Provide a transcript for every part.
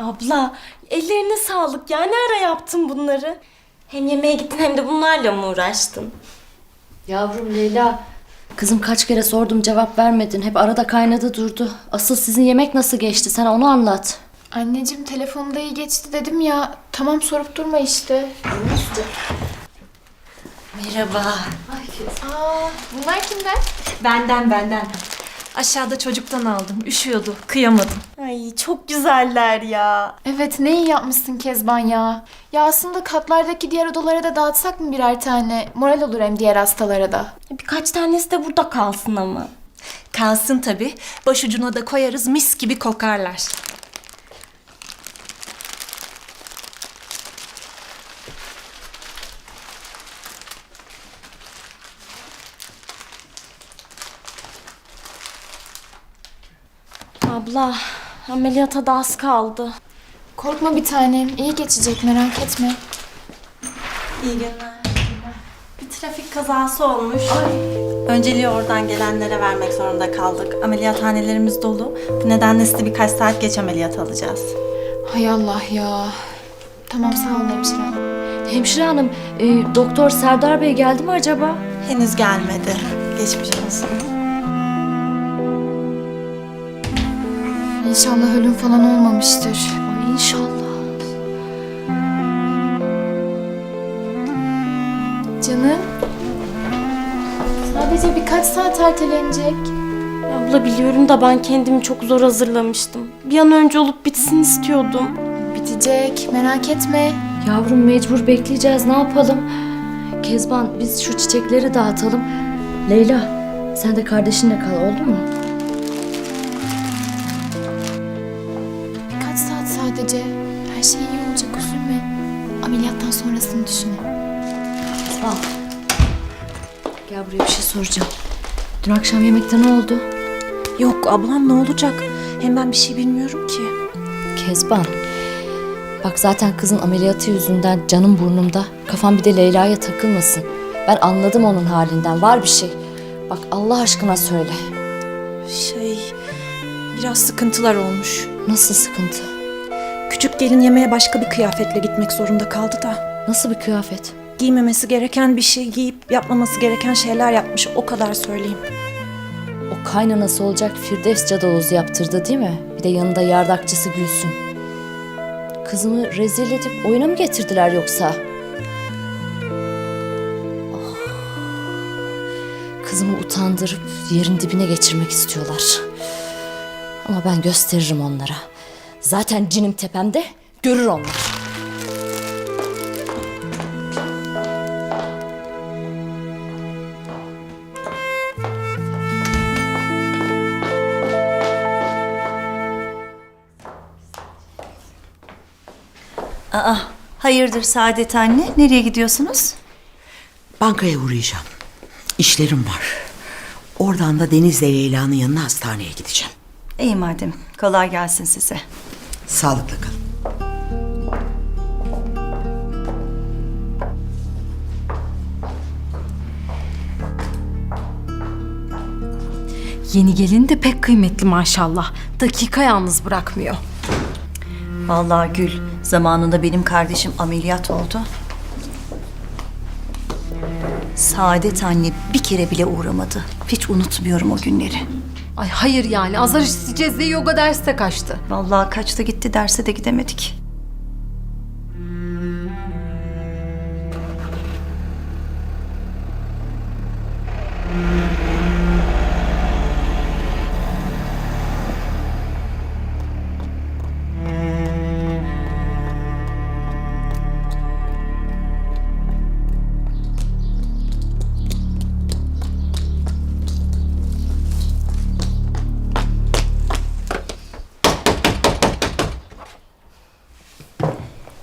Abla ellerine sağlık ya ne ara yaptın bunları? Hem yemeğe gittin hem de bunlarla mı uğraştın? Yavrum Leyla. Kızım kaç kere sordum cevap vermedin. Hep arada kaynadı durdu. Asıl sizin yemek nasıl geçti? Sen onu anlat. Anneciğim telefonda iyi geçti dedim ya. Tamam sorup durma işte. Merhaba. Aa, bunlar kimden? Benden benden. Aşağıda çocuktan aldım. Üşüyordu. Kıyamadım. Ay çok güzeller ya. Evet ne iyi yapmışsın Kezban ya. Ya aslında katlardaki diğer odalara da dağıtsak mı birer tane? Moral olur hem diğer hastalara da. Birkaç tanesi de burada kalsın ama. Kalsın tabii. Başucuna da koyarız. Mis gibi kokarlar. Abla ameliyata da az kaldı. Korkma bir tanem. iyi geçecek merak etme. İyi günler. Bir trafik kazası olmuş. Önceliği oradan gelenlere vermek zorunda kaldık. Ameliyathanelerimiz dolu. Bu nedenle sizi birkaç saat geç ameliyat alacağız. Hay Allah ya. Tamam sağ ol hemşire hanım. Hemşire hanım, e, doktor Serdar Bey geldi mi acaba? Henüz gelmedi. Geçmiş olsun. İnşallah ölüm falan olmamıştır. Ay inşallah. Canım. Sadece birkaç saat ertelenecek. Abla biliyorum da ben kendimi çok zor hazırlamıştım. Bir an önce olup bitsin istiyordum. Bitecek merak etme. Yavrum mecbur bekleyeceğiz. Ne yapalım? Kezban biz şu çiçekleri dağıtalım. Leyla sen de kardeşinle kal oldu mu? Düşün. Al. Gel buraya bir şey soracağım. Dün akşam yemekte ne oldu? Yok ablam ne olacak? Hem ben bir şey bilmiyorum ki. Kezban. Bak zaten kızın ameliyatı yüzünden canım burnumda. Kafam bir de Leyla'ya takılmasın. Ben anladım onun halinden. Var bir şey. Bak Allah aşkına söyle. Şey... Biraz sıkıntılar olmuş. Nasıl sıkıntı? Küçük gelin yemeğe başka bir kıyafetle gitmek zorunda kaldı da. Nasıl bir kıyafet? Giymemesi gereken bir şey giyip yapmaması gereken şeyler yapmış. O kadar söyleyeyim. O kaynanası olacak Firdevs cadalozu yaptırdı değil mi? Bir de yanında yardakçısı Gülsün. Kızımı rezil edip oyuna mı getirdiler yoksa? Ah. Kızımı utandırıp yerin dibine geçirmek istiyorlar. Ama ben gösteririm onlara. Zaten cinim tepemde görür onlar. Aa, hayırdır Saadet anne? Nereye gidiyorsunuz? Bankaya uğrayacağım. İşlerim var. Oradan da Deniz'le Leyla'nın yanına hastaneye gideceğim. İyi madem. Kolay gelsin size. Sağlıkla kalın. Yeni gelin de pek kıymetli maşallah. Dakika yalnız bırakmıyor. Vallahi Gül, zamanında benim kardeşim ameliyat oldu. Saadet anne bir kere bile uğramadı. Hiç unutmuyorum o günleri. Ay hayır yani azar işiteceğiz diye yoga derste kaçtı. Vallahi kaçta gitti derse de gidemedik.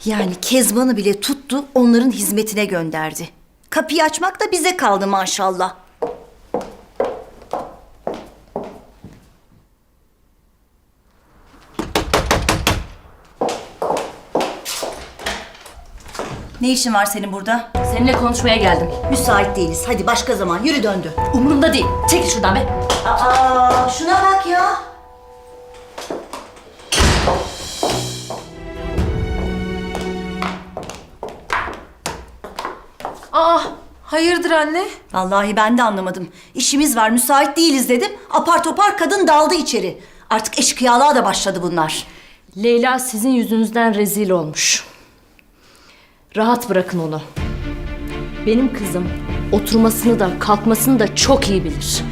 Yani Kezban'ı bile tuttu, onların hizmetine gönderdi. Kapıyı açmak da bize kaldı maşallah. Ne işin var senin burada? Seninle konuşmaya geldim. Müsait değiliz. Hadi başka zaman. Yürü döndü. Umurumda değil. Çekil şuradan be. Aa, Hayırdır anne? Vallahi ben de anlamadım. İşimiz var, müsait değiliz dedim. Apar topar kadın daldı içeri. Artık eşkıyalığa da başladı bunlar. Leyla sizin yüzünüzden rezil olmuş. Rahat bırakın onu. Benim kızım oturmasını da kalkmasını da çok iyi bilir.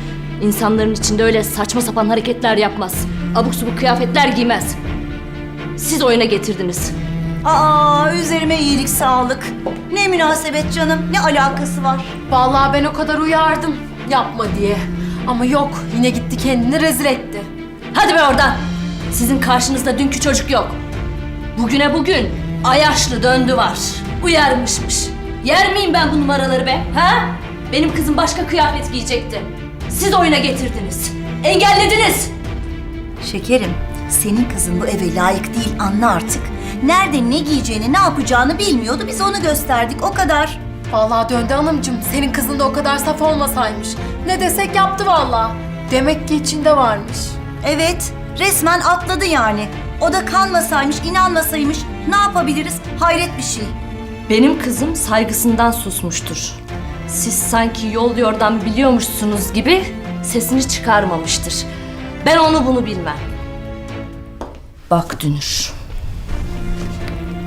İnsanların içinde öyle saçma sapan hareketler yapmaz. Abuk subuk kıyafetler giymez. Siz oyuna getirdiniz. Aa, üzerime iyilik sağlık. Ne münasebet canım, ne alakası var? Vallahi ben o kadar uyardım yapma diye. Ama yok yine gitti kendini rezil etti. Hadi be oradan. Sizin karşınızda dünkü çocuk yok. Bugüne bugün Ayaşlı döndü var. Uyarmışmış. Yer miyim ben bu numaraları be? Ha? Benim kızım başka kıyafet giyecekti. Siz oyuna getirdiniz. Engellediniz. Şekerim, senin kızın bu eve layık değil anla artık. Nerede ne giyeceğini, ne yapacağını bilmiyordu. Biz onu gösterdik, o kadar. Vallahi döndü hanımcığım senin kızın da o kadar saf olmasaymış. Ne desek yaptı vallahi. Demek ki içinde varmış. Evet, resmen atladı yani. O da kanmasaymış, inanmasaymış ne yapabiliriz? Hayret bir şey. Benim kızım saygısından susmuştur. Siz sanki yol yordan biliyormuşsunuz gibi sesini çıkarmamıştır. Ben onu bunu bilmem. Bak Dünür.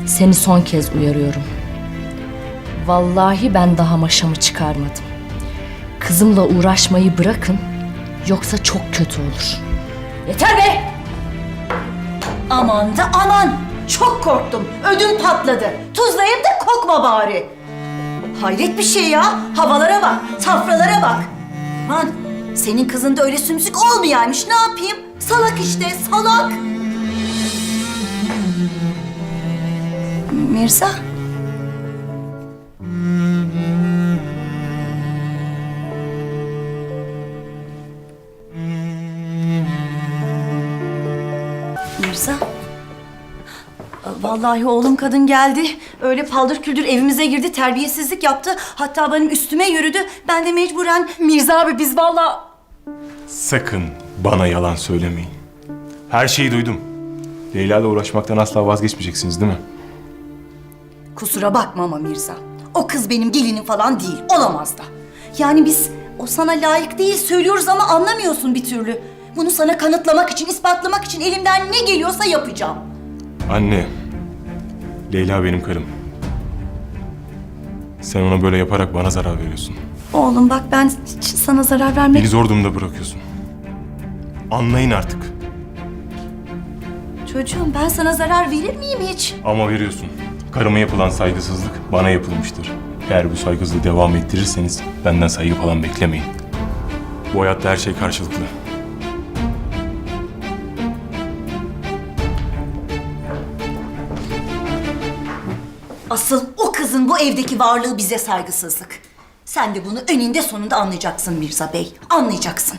Seni son kez uyarıyorum. Vallahi ben daha maşamı çıkarmadım. Kızımla uğraşmayı bırakın yoksa çok kötü olur. Yeter be! Aman da aman! Çok korktum, ödüm patladı. Tuzlayıp da kokma bari. Hayret bir şey ya, havalara bak, safralara bak. Aman, senin kızın da öyle sümsük olmayaymış, ne yapayım? Salak işte, salak. Mirza? Mirza? Vallahi oğlum kadın geldi. Öyle paldır küldür evimize girdi, terbiyesizlik yaptı. Hatta benim üstüme yürüdü. Ben de mecburen Mirza abi biz vallahi Sakın bana yalan söylemeyin. Her şeyi duydum. Leyla ile uğraşmaktan asla vazgeçmeyeceksiniz değil mi? Kusura bakma ama Mirza. O kız benim gelinim falan değil. Olamaz da. Yani biz o sana layık değil söylüyoruz ama anlamıyorsun bir türlü. Bunu sana kanıtlamak için, ispatlamak için elimden ne geliyorsa yapacağım. Anne, Leyla benim karım. Sen ona böyle yaparak bana zarar veriyorsun. Oğlum bak ben hiç sana zarar vermek... Beni zor durumda bırakıyorsun. Anlayın artık. Çocuğum ben sana zarar verir miyim hiç? Ama veriyorsun. Karıma yapılan saygısızlık bana yapılmıştır. Eğer bu saygısızlığı devam ettirirseniz benden saygı falan beklemeyin. Bu hayatta her şey karşılıklı. Asıl o kızın bu evdeki varlığı bize saygısızlık. Sen de bunu önünde sonunda anlayacaksın Mirza Bey. Anlayacaksın.